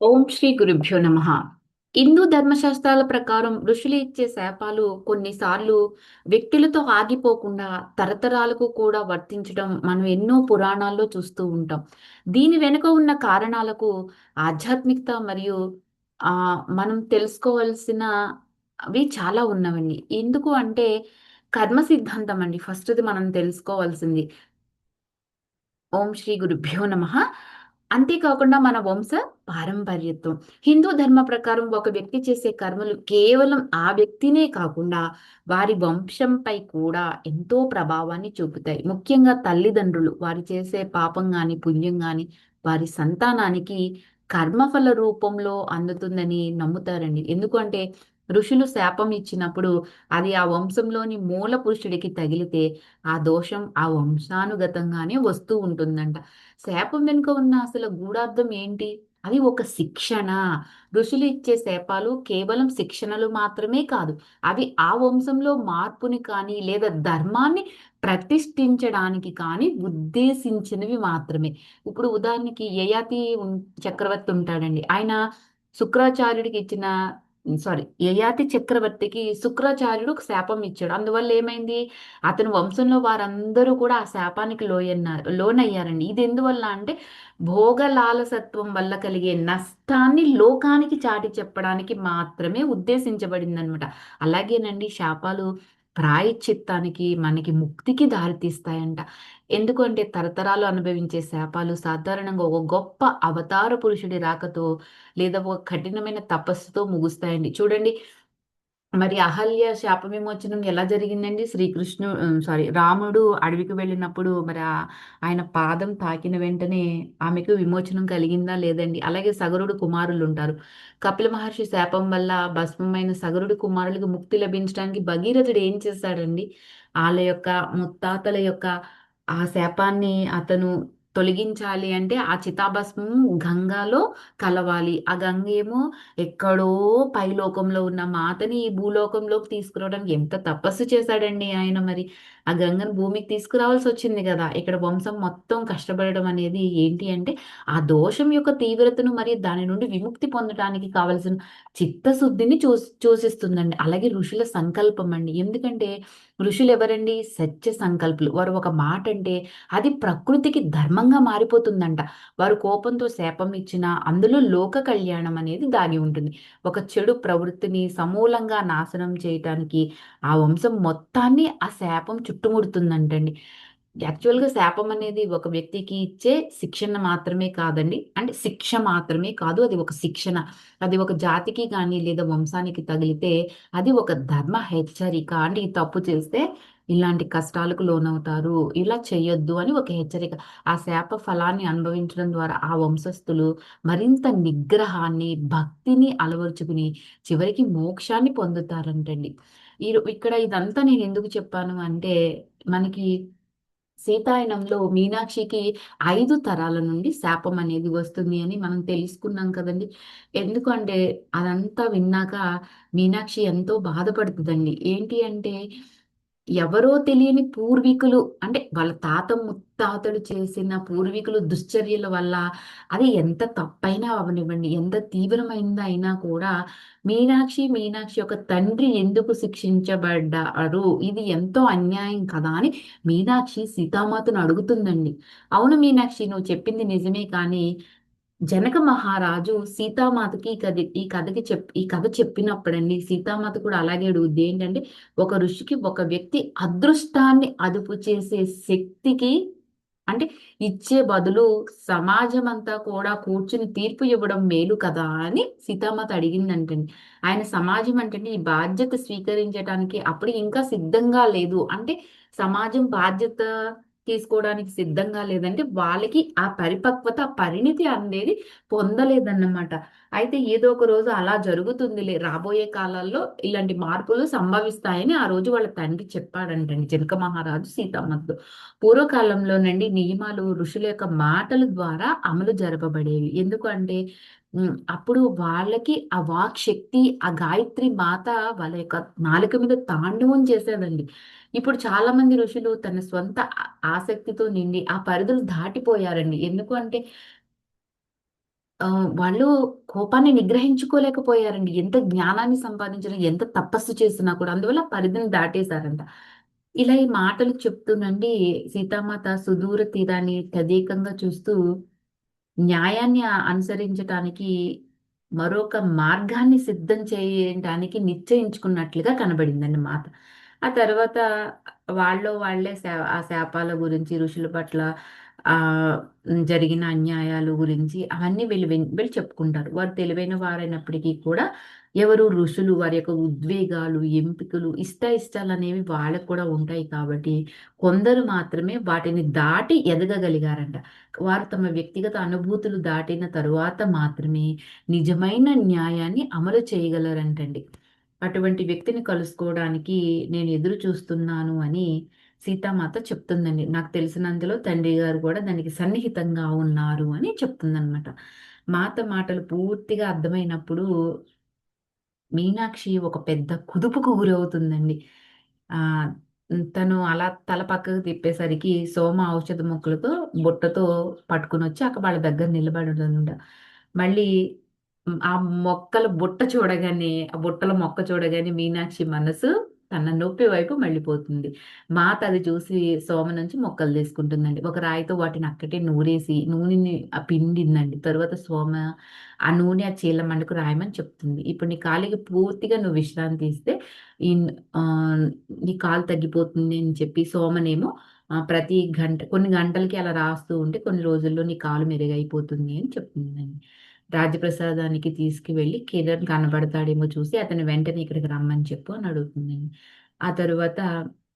ఓం శ్రీ గురుభ్యో నమ. హిందూ ధర్మశాస్త్రాల ప్రకారం ఋషులు ఇచ్చే శాపాలు కొన్నిసార్లు వ్యక్తులతో ఆగిపోకుండా తరతరాలకు కూడా వర్తించడం మనం ఎన్నో పురాణాల్లో చూస్తూ ఉంటాం. దీని వెనుక ఉన్న కారణాలకు ఆధ్యాత్మికత మరియు ఆ మనం తెలుసుకోవాల్సిన అవి చాలా ఉన్నవండి. ఎందుకు అంటే కర్మ సిద్ధాంతం అండి. ఫస్ట్ది మనం తెలుసుకోవాల్సింది. ఓం శ్రీ గురుభ్యో నమ. అంతేకాకుండా మన వంశ పారంపర్యత్వం. హిందూ ధర్మ ప్రకారం ఒక వ్యక్తి చేసే కర్మలు కేవలం ఆ వ్యక్తినే కాకుండా వారి వంశంపై కూడా ఎంతో ప్రభావాన్ని చూపుతాయి. ముఖ్యంగా తల్లిదండ్రులు వారు చేసే పాపం గాని పుణ్యం గాని వారి సంతానానికి కర్మఫల రూపంలో అందుతుందని నమ్ముతారండి. ఎందుకంటే ఋషులు శాపం ఇచ్చినప్పుడు అది ఆ వంశంలోని మూల పురుషుడికి తగిలితే ఆ దోషం ఆ వంశానుగతంగానే వస్తూ ఉంటుందంట. శాపం వెనుక ఉన్న అసలు గూఢార్థం ఏంటి? అది ఒక శిక్షణ. ఋషులు ఇచ్చే శాపాలు కేవలం శిక్షణలు మాత్రమే కాదు అవి ఆ వంశంలో మార్పుని కానీ లేదా ధర్మాన్ని ప్రతిష్ఠించడానికి కానీ ఉద్దేశించినవి మాత్రమే. ఇప్పుడు ఉదాహరణకి యయాతి చక్రవర్తి ఉంటాడండి. ఆయన శుక్రాచార్యుడికి ఇచ్చిన సారీ యయాతి చక్రవర్తికి శుక్రాచార్యుడు ఒక శాపం ఇచ్చాడు. అందువల్ల ఏమైంది? అతని వంశంలో వారందరూ కూడా ఆ శాపానికి లోయన్నారు లోనయ్యారండి. ఇది ఎందువల్ల అంటే భోగలాలసత్వం వల్ల కలిగే నష్టాన్ని లోకానికి చాటి చెప్పడానికి మాత్రమే ఉద్దేశించబడింది అనమాట అలాగేనండి శాపాలు ప్రాయశ్చిత్తానికి మనకి ముక్తికి దారితీస్తాయంట. ఎందుకంటే తరతరాలు అనుభవించే శాపాలు సాధారణంగా ఒక గొప్ప అవతార పురుషుడి రాకతో లేదా ఒక కఠినమైన తపస్సుతో ముగుస్తాయండి. చూడండి మరి అహల్య శాప విమోచనం ఎలా జరిగిందండి? శ్రీకృష్ణు సారీ రాముడు అడవికి వెళ్ళినప్పుడు మరి ఆయన పాదం తాకిన వెంటనే ఆమెకు విమోచనం కలిగిందా లేదండి? అలాగే సగరుడు కుమారులు ఉంటారు. కపిల మహర్షి శాపం వల్ల భస్మమైన సగరుడు కుమారులకు ముక్తి లభించడానికి భగీరథుడు ఏం చేశాడండి? వాళ్ళ యొక్క ముత్తాతల యొక్క ఆ శాపాన్ని అతను తొలగించాలి అంటే ఆ చితాభస్మం గంగాలో కలవాలి. ఆ గంగ ఏమో ఎక్కడో పైలోకంలో ఉన్న మాతని ఈ భూలోకంలోకి తీసుకురావడానికి ఎంత తపస్సు చేశాడండి ఆయన మరి. ఆ గంగను భూమికి తీసుకురావాల్సి వచ్చింది కదా. ఇక్కడ వంశం మొత్తం కష్టపడడం అనేది ఏంటి అంటే ఆ దోషం యొక్క తీవ్రతను మరి దాని నుండి విముక్తి పొందడానికి కావలసిన చిత్తశుద్ధిని చూ చూసిస్తుందండి. అలాగే ఋషుల సంకల్పం అండి. ఎందుకంటే ఋషులు ఎవరండి? సత్య సంకల్పులు. వారు ఒక మాట అంటే అది ప్రకృతికి ధర్మం శాపంగా మారిపోతుందంట. వారు కోపంతో శాపం ఇచ్చిన అందులో లోక కళ్యాణం అనేది దాగి ఉంటుంది. ఒక చెడు ప్రవృత్తిని సమూలంగా నాశనం చేయటానికి ఆ వంశం మొత్తాన్ని ఆ శాపం చుట్టుముడుతుందంటండి. యాక్చువల్గా శాపం అనేది ఒక వ్యక్తికి ఇచ్చే శిక్షణ మాత్రమే కాదండి. అంటే శిక్ష మాత్రమే కాదు అది ఒక శిక్షణ. అది ఒక జాతికి కానీ లేదా వంశానికి తగిలితే అది ఒక ధర్మ హెచ్చరిక అంటే ఈ తప్పు చేస్తే ఇలాంటి కష్టాలకు లోనవుతారు. ఇలా చేయొద్దు అని ఒక హెచ్చరిక. ఆ శాప ఫలాన్ని అనుభవించడం ద్వారా ఆ వంశస్థులు మరింత నిగ్రహాన్ని భక్తిని అలవరుచుకుని చివరికి మోక్షాన్ని పొందుతారంటండి. ఈ ఇక్కడ ఇదంతా నేను ఎందుకు చెప్పాను అంటే మనకి సీతాయనంలో మీనాక్షికి ఐదు తరాల నుండి శాపం అనేది వస్తుంది అని మనం తెలుసుకున్నాం కదండి. ఎందుకంటే అదంతా విన్నాక మీనాక్షి ఎంతో బాధపడుతుందండి. ఏంటి అంటే ఎవరో తెలియని పూర్వీకులు అంటే వాళ్ళ తాత ముత్తాతలు చేసిన పూర్వీకులు దుశ్చర్యల వల్ల అది ఎంత తప్పైనా అవనివ్వండి. ఎంత తీవ్రమైనది అయినా కూడా మీనాక్షి మీనాక్షి యొక్క తండ్రి ఎందుకు శిక్షించబడ్డారు ఇది ఎంతో అన్యాయం కదా అని మీనాక్షి సీతామాతను అడుగుతుందండి. అవును మీనాక్షి నువ్వు చెప్పింది నిజమే కానీ జనక మహారాజు సీతామాతకి ఈ కథ ఈ కథకి చెప్ ఈ కథ చెప్పినప్పుడండి సీతామాత కూడా అలాగే అడుగుద్ది. ఏంటంటే ఒక ఋషికి ఒక వ్యక్తి అదృష్టాన్ని అదుపు చేసే శక్తికి అంటే ఇచ్చే బదులు సమాజం అంతా కూడా కూర్చుని తీర్పు ఇవ్వడం మేలు కదా అని సీతామాత అడిగిందంటండి. ఆయన సమాజం అంటే ఈ బాధ్యత స్వీకరించడానికి అప్పుడు ఇంకా సిద్ధంగా లేదు. అంటే సమాజం బాధ్యత తీసుకోవడానికి సిద్ధంగా లేదంటే వాళ్ళకి ఆ పరిపక్వత పరిణితి అనేది పొందలేదన్నమాట. అయితే ఏదో ఒక రోజు అలా జరుగుతుందిలే. రాబోయే కాలాల్లో ఇలాంటి మార్పులు సంభవిస్తాయని ఆ రోజు వాళ్ళ తండ్రి చెప్పాడంటండి జనక మహారాజు సీతమ్మతో పూర్వకాలంలోనండి నియమాలు ఋషుల యొక్క మాటల ద్వారా అమలు జరపబడేవి. ఎందుకంటే అప్పుడు వాళ్ళకి ఆ వాక్ శక్తి ఆ గాయత్రి మాత వాళ్ళ యొక్క నాలుక మీద తాండవం చేసేదండి ఇప్పుడు చాలా మంది ఋషులు తన స్వంత ఆసక్తితో నిండి ఆ పరిధులు దాటిపోయారండి ఎందుకు అంటే వాళ్ళు కోపాన్ని నిగ్రహించుకోలేకపోయారండి. ఎంత జ్ఞానాన్ని సంపాదించినా, ఎంత తపస్సు చేసినా కూడా అందువల్ల పరిధిని దాటేసారంట. ఇలా ఈ మాటలు చెప్తూనండి సీతామాత సుదూర తీరాన్ని తదేకంగా చూస్తూ న్యాయాన్ని అనుసరించటానికి మరొక మార్గాన్ని సిద్ధం చేయడానికి నిశ్చయించుకున్నట్లుగా కనబడిందండి మాత. ఆ తర్వాత వాళ్ళలో వాళ్ళే శా ఆ శాపాల గురించి ఋషుల పట్ల ఆ జరిగిన అన్యాయాలు గురించి అవన్నీ వీళ్ళు వీళ్ళు చెప్పుకుంటారు. వారు తెలివైన వారైనప్పటికీ కూడా ఎవరు ఋషులు వారి యొక్క ఉద్వేగాలు, ఎంపికలు, ఇష్ట ఇష్టాలు అనేవి వాళ్ళకి కూడా ఉంటాయి కాబట్టి కొందరు మాత్రమే వాటిని దాటి ఎదగగలిగారంట. వారు తమ వ్యక్తిగత అనుభూతులు దాటిన తరువాత మాత్రమే నిజమైన న్యాయాన్ని అమలు చేయగలరంటండి. అటువంటి వ్యక్తిని కలుసుకోవడానికి నేను ఎదురు చూస్తున్నాను అని సీతామాత చెప్తుందండి. నాకు తెలిసినందులో తండ్రి గారు కూడా దానికి సన్నిహితంగా ఉన్నారు అని చెప్తుందనమాట. మాత మాటలు పూర్తిగా అర్థమైనప్పుడు మీనాక్షి ఒక పెద్ద కుదుపుకు గురవుతుందండి. ఆహ్, తను అలా తల పక్కకు తిప్పేసరికి సోమ ఔషధ మొక్కలతో బుట్టతో పట్టుకొనొచ్చి అక్కడ వాళ్ళ దగ్గర నిలబడుతుందంట. మళ్ళీ ఆ మొక్కల బుట్ట చూడగానే, ఆ బుట్టల మొక్క చూడగానే మీనాక్షి మనసు తన నొప్పి వైపు మళ్ళీపోతుంది మాత అది చూసి సోమ నుంచి మొక్కలు తీసుకుంటుందండి. ఒక రాయితో వాటిని అక్కడే నూరేసి నూనెని ఆ పిండిందండి. తరువాత సోమ ఆ నూనె ఆ చీల మండకు రాయమని చెప్తుంది. ఇప్పుడు నీ కాలికి పూర్తిగా నువ్వు విశ్రాంతి ఇస్తే ఈ నీ కాలు తగ్గిపోతుంది అని చెప్పి సోమనేమో ప్రతి గంట కొన్ని గంటలకి అలా రాస్తూ ఉంటే కొన్ని రోజుల్లో నీ కాలు మెరుగైపోతుంది అని చెప్తుందండి. రాజప్రసాదానికి తీసుకువెళ్ళి కిరణ్ కనబడతాడేమో చూసి అతన్ని వెంటనే ఇక్కడికి రమ్మని చెప్పు అని అడుగుతుందండి. ఆ తరువాత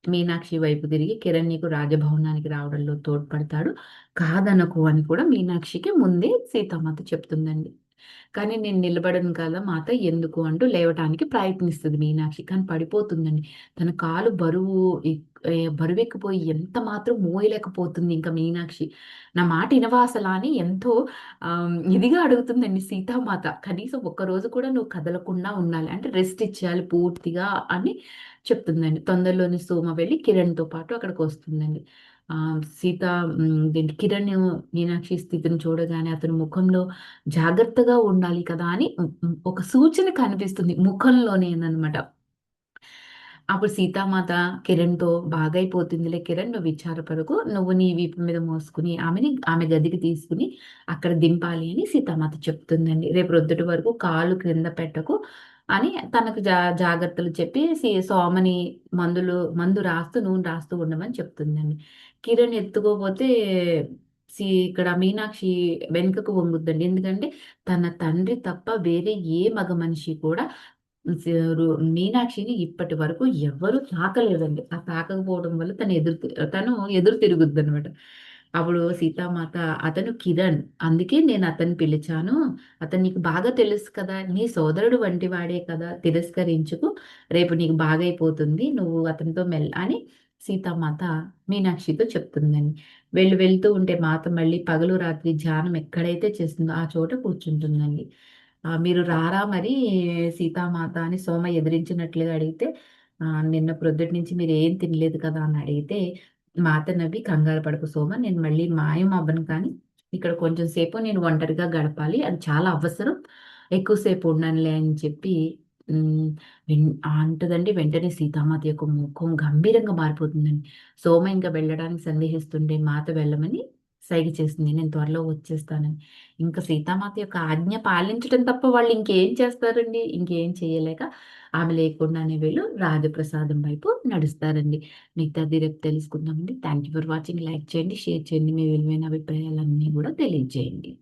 మీనాక్షి వైపు తిరిగి కిరణ్ నీకు రాజభవనానికి రావడంలో తోడ్పడతాడు. కాదనకు అని కూడా మీనాక్షికి ముందే సీతామాత చెప్తుందండి. కానీ నేను నిలబడను కదా మాత ఎందుకు అంటూ లేవటానికి ప్రయత్నిస్తుంది మీనాక్షి. కానీ పడిపోతుందండి. తన కాలు బరువు బరువెక్కిపోయి ఎంత మాత్రం మోయలేకపోతుంది ఇంకా మీనాక్షి. నా మాట ఇనవా అని ఎంతో ఇదిగా అడుగుతుందండి సీతామాత. కనీసం ఒక్కరోజు కూడా నువ్వు కదలకుండా ఉండాలి. అంటే రెస్ట్ ఇచ్చేయాలి పూర్తిగా అని చెప్తుందండి. తొందరలోనే సోమ వెళ్ళి కిరణ్‌తో పాటు అక్కడికి వస్తుందండి సీత కిరణ్ మీనాక్షి స్థితిని చూడగానే అతని ముఖంలో జాగ్రత్తగా ఉండాలి కదా! అని ఒక సూచన కనిపిస్తుంది ముఖంలోనేననమాట. అప్పుడు సీతామాత కిరణ్‌తో "బాగైపోతుందిలే కిరణ్ నువ్వు విచారపడకు. నువ్వు నీ వీపు మీద మోసుకొని ఆమెని ఆమె గదికి తీసుకొని అక్కడ దింపాలి" అని సీతామాత చెప్తుందండి. "రేపు రొద్దుటి వరకు కాలు క్రింద పెట్టకు" అని తనకు జా జాగ్రత్తలు చెప్పి సి సోమని మందులు మందు రాస్తూ నూనె రాస్తూ ఉండమని చెప్తుందండి. కిరణ్ ఎత్తుకోపోతే సి ఇక్కడ మీనాక్షి వెనుకకు వంగుద్దండి. ఎందుకంటే తన తండ్రి తప్ప వేరే ఏ మగ మనిషి కూడా మీనాక్షిని ఇప్పటి వరకు ఎవ్వరు తాకలేదండి. ఆ తాకకపోవడం వల్ల తను ఎదురు తను ఎదురు తిరుగుద్ది అనమాట అప్పుడు సీతామాత "అతను కిరణ్. అందుకే నేను అతన్ని పిలిచాను. అతను నీకు బాగా తెలుసు కదా! నీ సోదరుడు వంటి వాడే కదా! తిరస్కరించుకు రేపు నీకు బాగైపోతుంది. నువ్వు అతనితో మెల్" అని సీతామాత మీనాక్షితో చెప్తుందని వెళ్ళి వెళ్తూ ఉంటే మాత మళ్ళీ పగలు, రాత్రి ధ్యానం ఎక్కడైతే చేస్తుందో ఆ చోట కూర్చుంటుందండి. "మీరు రారా మరి సీతామాత" అని సోమ ఎదిరించినట్లుగా అడిగితే, "నిన్న ప్రొద్దుటి నుంచి మీరేం తినలేదు కదా!" అని అడిగితే, మాత నవ్వి "కంగారు పడకు సోమ నేను మళ్ళీ మాయం అవ్వను కానీ, ఇక్కడ కొంచెం సేపు నేను ఒంటరిగా గడపాలి. అది చాలా అవసరం. ఎక్కువసేపు ఉండనులే" అని చెప్పి అంటదండి. వెంటనే సీతామాత యొక్క ముఖం గంభీరంగా మారిపోతుందండి. సోమ ఇంకా వెళ్ళడానికి సందేహిస్తుండే మాత వెళ్ళమని సైగ చేస్తుంది. నేను త్వరలో వచ్చేస్తానని. ఇంకా సీతామాత యొక్క ఆజ్ఞ పాలించటం తప్ప వాళ్ళు ఇంకేం చేస్తారండి? ఇంకేం చేయలేక ఆమె లేకుండానే వీళ్ళు రాజప్రసాదం వైపు నడుస్తారండి. మిగతాది రేపు తెలుసుకుందామండి. Thank you for watching. Like చేయండి, షేర్ చేయండి. మీ విలువైన అభిప్రాయాలన్నీ కూడా తెలియజేయండి.